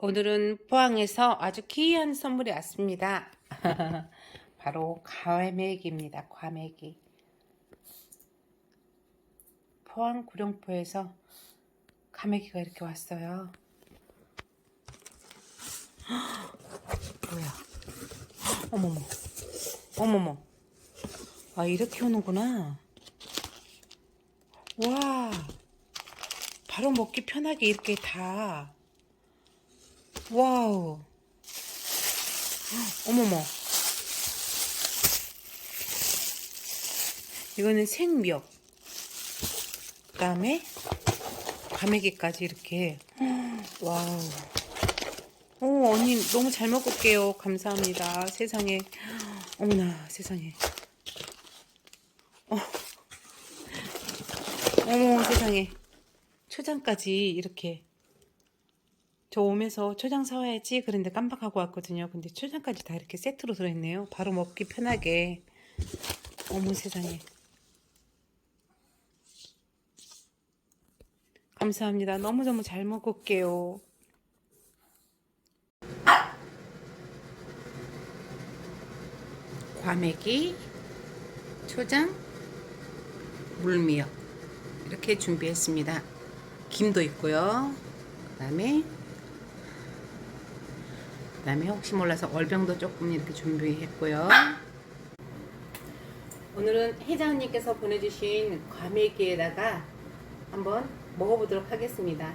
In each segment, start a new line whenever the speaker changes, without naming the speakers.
오늘은 포항에서 아주 귀한 선물이 왔습니다. 바로 과메기입니다. 과메기. 포항 구룡포에서 과메기가 이렇게 왔어요. 뭐야? 어머머. 어머머. 아, 이렇게 오는구나. 와. 바로 먹기 편하게 이렇게 다. 와우. 어머머. 이거는 생미역. 그 다음에 과메기까지 이렇게. 와우. 오, 언니 너무 잘 먹을게요. 감사합니다. 세상에. 어머나, 세상에. 어. 어머, 세상에. 초장까지 이렇게. 저 오면서 초장 사와야지 그런데 깜빡하고 왔거든요. 근데 초장까지 다 이렇게 세트로 들어있네요. 바로 먹기 편하게. 어머 세상에. 감사합니다. 너무너무 잘 먹을게요. 과메기, 초장, 물미역 이렇게 준비했습니다. 김도 있고요. 그 다음에 그다음에 혹시 몰라서 얼병도 조금 이렇게 준비했고요. 오늘은 회장님께서 보내주신 과메기에다가 한번 먹어보도록 하겠습니다.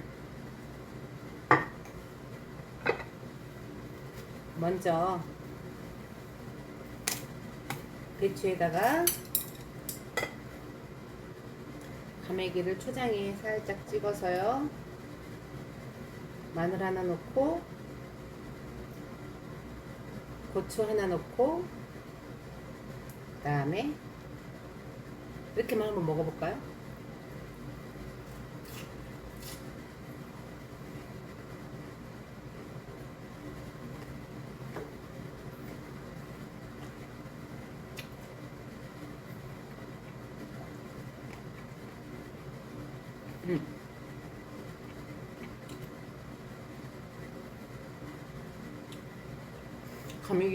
먼저 배추에다가 과메기를 초장에 살짝 찍어서요. 마늘 하나 넣고 고추 하나 넣고 그 다음에 이렇게만 한번 먹어볼까요? 음.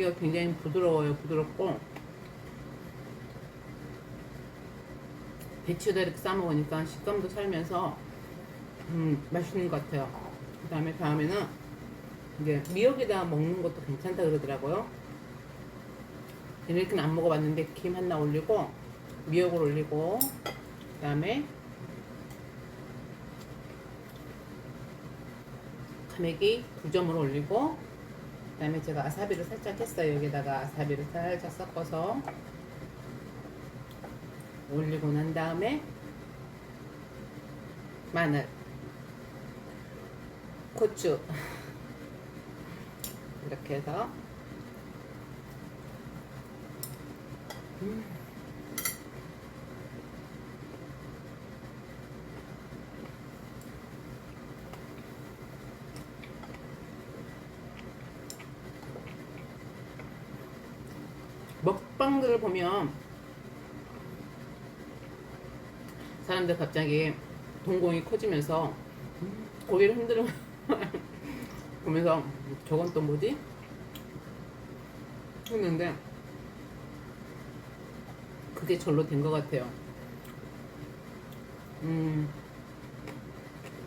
가미기가 굉장히 부드러워요. 부드럽고 배추도 이렇게 싸 먹으니까 식감도 살면서 음, 맛있는 것 같아요. 그 다음에 다음에는 이제 미역에다 먹는 것도 괜찮다 그러더라고요. 이렇게는 안 먹어봤는데 김 하나 올리고 미역을 올리고 그 다음에 가메기 두 점을 올리고 그 다음에 제가 아사비를 살짝 했어요. 여기다가 아사비를 살짝 섞어서 올리고 난 다음에 마늘, 고추 이렇게 해서 음. 먹방들을 보면 사람들 갑자기 동공이 커지면서 고개를 흔들어 보면서 저건 또 뭐지? 했는데 그게 절로 된 것 같아요. 음,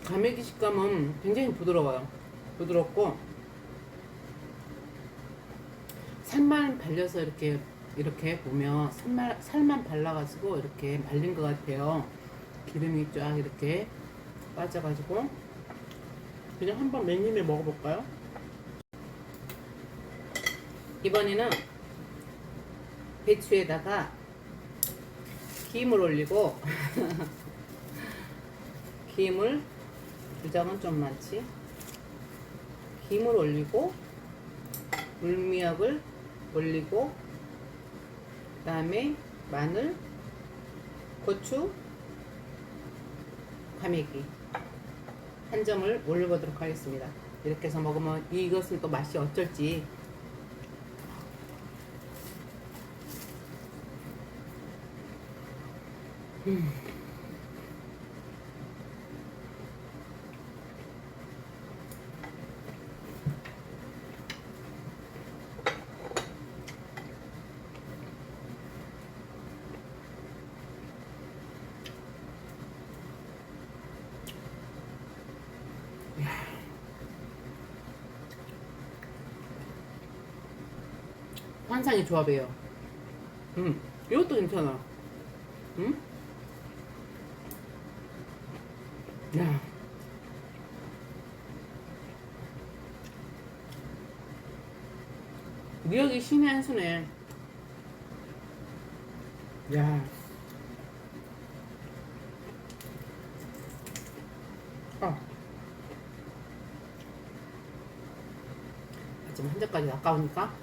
가메기 식감은 굉장히 부드러워요. 부드럽고 살만 발려서 이렇게 이렇게 보면 살만, 살만 발라가지고 이렇게 말린 것 같아요. 기름이 쫙 이렇게 빠져가지고 그냥 한번 맨입에 먹어볼까요? 이번에는 배추에다가 김을 올리고 김을 두 장은 좀 많지 김을 올리고 물미역을 올리고 그 다음에 마늘 고추 과메기 한 점을 올려보도록 하겠습니다 이렇게 해서 먹으면 이것은 또 맛이 어쩔지 음. 환상의 조합이에요. 음, 이것도 괜찮아. 음? 야. 미역이 신의 한 수네. 야. 아. 지금 한 잔까지 아까우니까.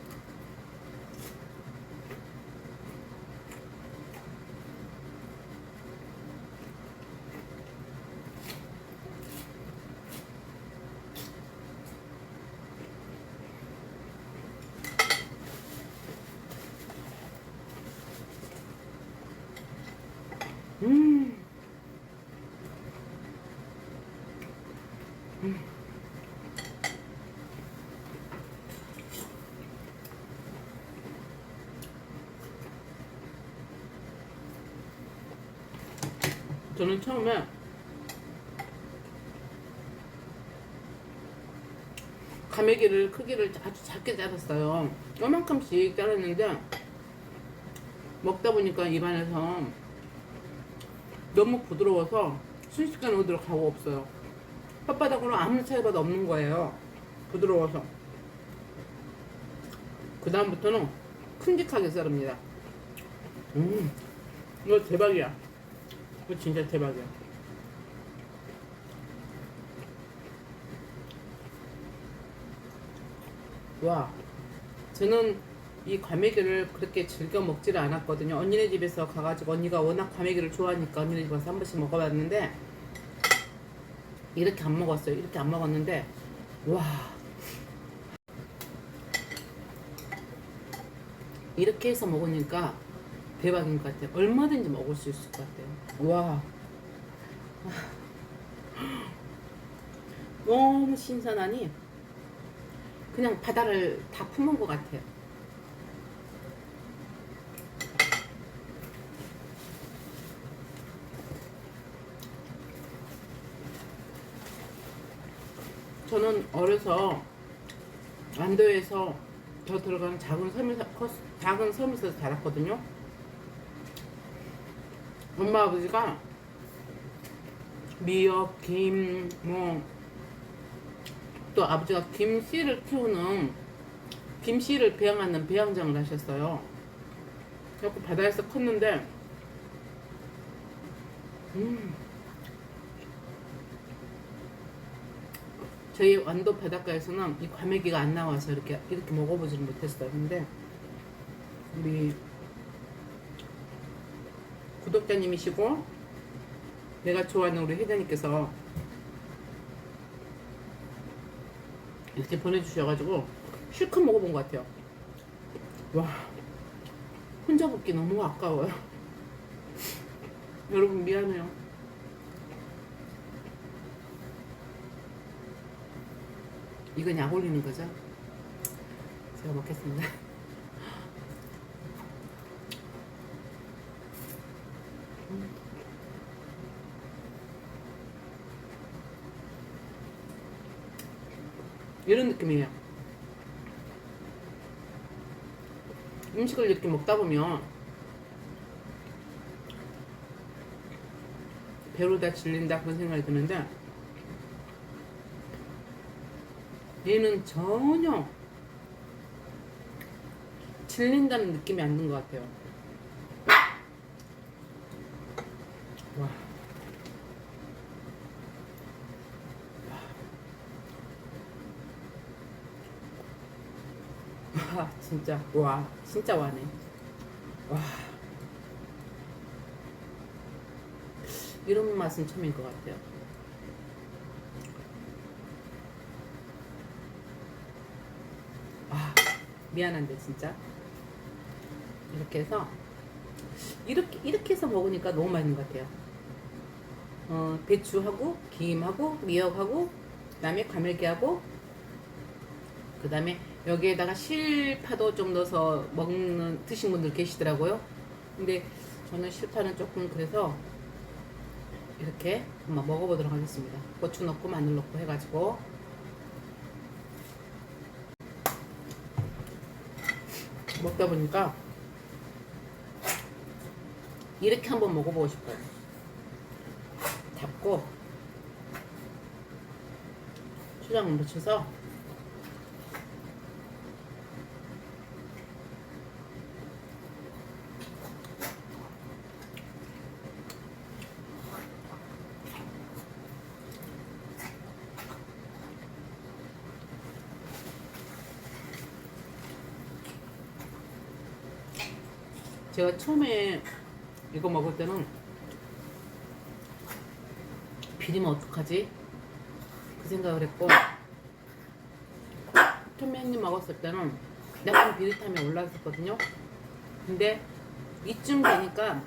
음. 음. 저는 처음에 가메기를 크기를 아주 작게 자랐어요. 요만큼씩 자랐는데 먹다 보니까 입안에서 너무 부드러워서 순식간에 어디로 가고 없어요. 혓바닥으로 아무리 차이봐도 없는 거예요. 부드러워서. 그 다음부터는 큼직하게 자릅니다. 음, 이거 대박이야. 이거 진짜 대박이야. 와, 저는 이 과메기를 그렇게 즐겨 먹지를 않았거든요. 언니네 집에서 가가지고 언니가 워낙 과메기를 좋아하니까 언니네 집 가서 한 번씩 먹어봤는데 이렇게 안 먹었어요. 이렇게 안 먹었는데 와 이렇게 해서 먹으니까 대박인 것 같아요. 얼마든지 먹을 수 있을 것 같아요. 와 너무 신선하니 그냥 바다를 다 품은 것 같아요. 저는 어려서 안도에서 더 들어가는 작은 섬에서 커- 작은 섬에서 자랐거든요. 엄마 아버지가 미역, 김, 뭐 또 아버지가 김씨를 키우는 김씨를 배양하는 배양장을 하셨어요. 그래서 바다에서 컸는데 음 저희 완도 바닷가에서는 이 과메기가 안 나와서 이렇게 이렇게 먹어보지는 못했어요. 근데 우리 구독자님이시고 내가 좋아하는 우리 회장님께서 이렇게 보내주셔가지고 실컷 먹어본 것 같아요. 와 혼자 먹기 너무 아까워요. 여러분 미안해요. 이건 약 올리는 거죠? 제가 먹겠습니다. 이런 느낌이에요. 음식을 이렇게 먹다 보면 배로 다 질린다 그런 생각이 드는데 얘는 전혀 질린다는 느낌이 안든것 같아요. 와. 와, 진짜, 와, 진짜 와네. 와. 이런 맛은 처음인 것 같아요. 아, 미안한데 진짜 이렇게 해서 이렇게 이렇게 해서 먹으니까 너무 맛있는 것 같아요. 어, 배추하고 김하고 미역하고 그 다음에 과메기하고 그 다음에 여기에다가 실파도 좀 넣어서 먹는 드신 분들 계시더라고요. 근데 저는 실파는 조금 그래서 이렇게 한번 먹어보도록 하겠습니다. 고추 넣고 마늘 넣고 해가지고 먹다 보니까 이렇게 한번 먹어보고 싶어요. 잡고 초장 묻혀서 제가 처음에 이거 먹을 때는 비리면 어떡하지? 그 생각을 했고 처음에 한입 먹었을 때는 약간 비릿함이 올라왔었거든요. 근데 이쯤 되니까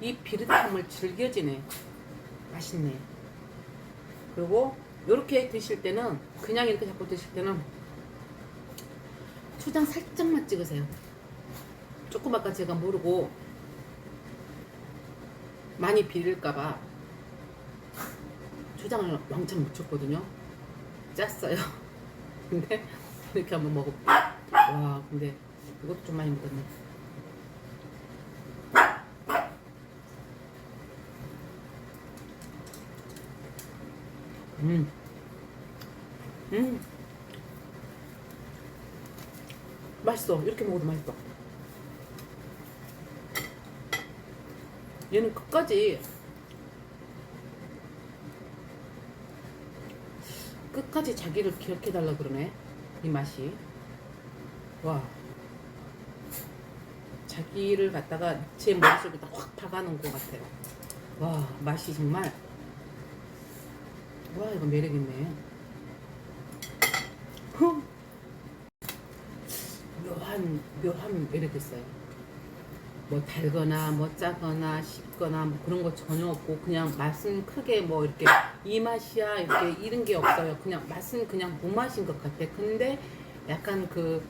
이 비릿함을 즐겨지네. 맛있네. 그리고 이렇게 드실 때는 그냥 이렇게 잡고 드실 때는 초장 살짝만 찍으세요 조금 아까 제가 모르고 많이 비릴까봐 초장을 왕창 묻혔거든요. 짰어요. 근데 이렇게 한번 먹어. 와, 근데 이것도 좀 많이 묻었네. 음, 음, 맛있어. 이렇게 먹어도 맛있어. 얘는 끝까지. 끝까지 자기를 기억해 달라 그러네 이 맛이. 와. 자기를 갖다가 제 머릿속에다 확 박아놓은 것 같아요. 와 맛이 정말. 와 이거 매력있네. 흠. 묘한 묘한 매력있어요 뭐 달거나 뭐 짜거나 씹거나 뭐 그런 거 전혀 없고 그냥 맛은 크게 뭐 이렇게 이 맛이야 이렇게 이런 게 없어요. 그냥 맛은 그냥 무맛인 것 같아. 근데 약간 그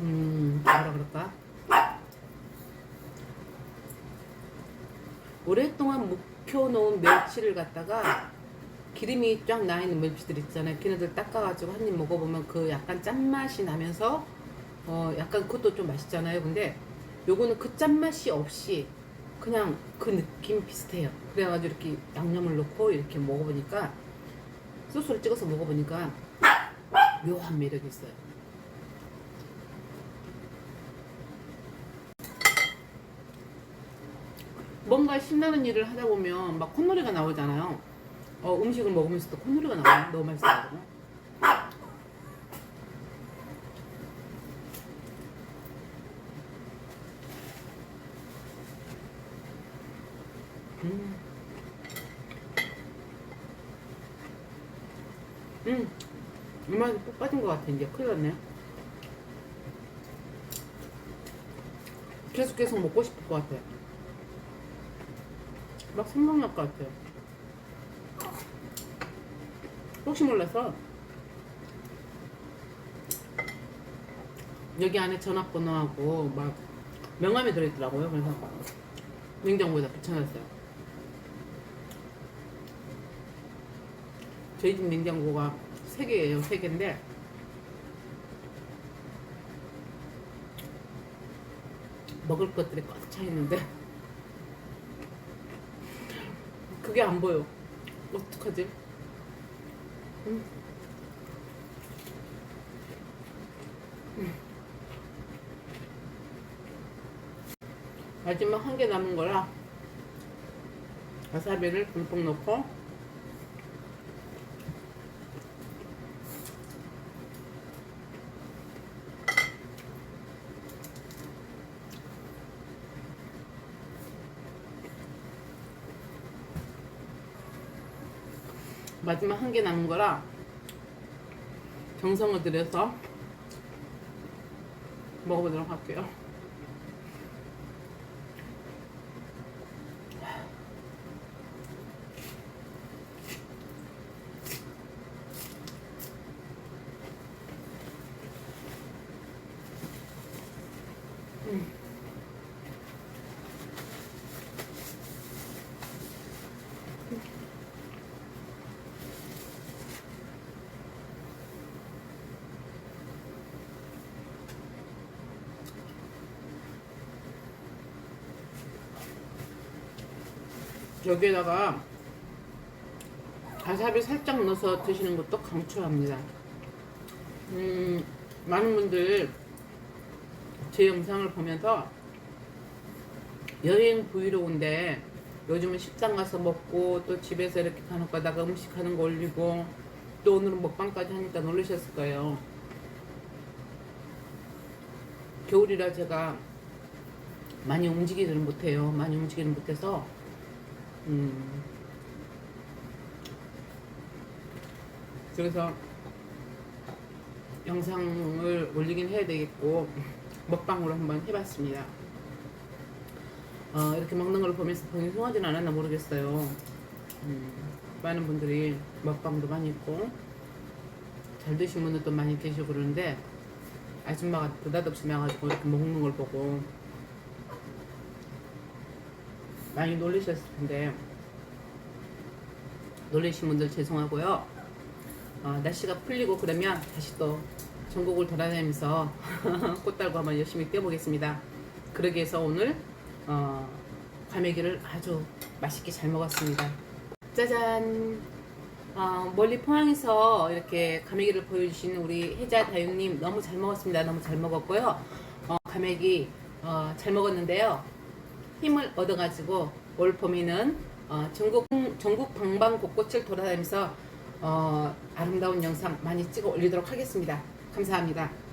음, 뭐라 그럴까? 오랫동안 묵혀놓은 멸치를 갖다가 기름이 쫙 나 있는 멸치들 있잖아요. 걔네들 닦아가지고 한 입 먹어보면 그 약간 짠맛이 나면서 어 약간 그것도 좀 맛있잖아요. 근데 요거는 그 짠맛이 없이 그냥 그 느낌 비슷해요. 그래가지고 이렇게 양념을 넣고 이렇게 먹어보니까 소스를 찍어서 먹어보니까 묘한 매력이 있어요. 뭔가 신나는 일을 하다 보면 막 콧노래가 나오잖아요. 어, 음식을 먹으면서도 콧노래가 나와요. 너무 맛있어가지고. 음. 음. 푹 빠진 것 같아. 이제 큰일 났네. 계속 계속 먹고 싶을 것 같아. 막 생각날 것 같아요. 혹시 몰라서 여기 안에 전화번호하고 막 명함이 들어있더라고요. 그래서 냉장고에다 붙여놨어요. 저희 집 냉장고가 세 개예요. 세 개인데 먹을 것들이 꽉 차 있는데 그게 안 보여. 어떡하지? 음. 음. 마지막 한 개 남은 거라 와사비를 듬뿍 넣고 마지막 한 개 남은 거라 정성을 들여서 먹어보도록 할게요. 음. 여기에다가 와사비 살짝 넣어서 드시는 것도 강추합니다. 음, 많은 분들 제 영상을 보면서 여행 브이로그인데 요즘은 식당 가서 먹고 또 집에서 이렇게 간혹 가다가 음식 하는 거 올리고 또 오늘은 먹방까지 하니까 놀라셨을 거예요. 겨울이라 제가 많이 움직이지는 못해요. 많이 움직이는 못해서 음 그래서 영상을 올리긴 해야 되겠고 먹방으로 한번 해봤습니다. 어, 이렇게 먹는 걸 보면서 본인 송하진 않았나 모르겠어요. 음, 많은 분들이 먹방도 많이 있고 잘 드신 분들도 많이 계시고 그러는데 아줌마가 느닷없이 나가지고 이렇게 먹는 걸 보고 많이 놀라셨을 텐데 놀라신 분들 죄송하고요. 어, 날씨가 풀리고 그러면 다시 또 전국을 돌아다니면서 꽃달고 한번 열심히 뛰어보겠습니다. 그러기 위해서 오늘 어, 과메기를 아주 맛있게 잘 먹었습니다. 짜잔! 어, 멀리 포항에서 이렇게 과메기를 보여주신 우리 혜자 다윤님 너무 잘 먹었습니다. 너무 잘 먹었고요. 어, 과메기 어, 잘 먹었는데요. 힘을 얻어가지고 올 봄에는 어, 전국 전국 방방곡곡을 돌아다니면서 어, 아름다운 영상 많이 찍어 올리도록 하겠습니다. 감사합니다.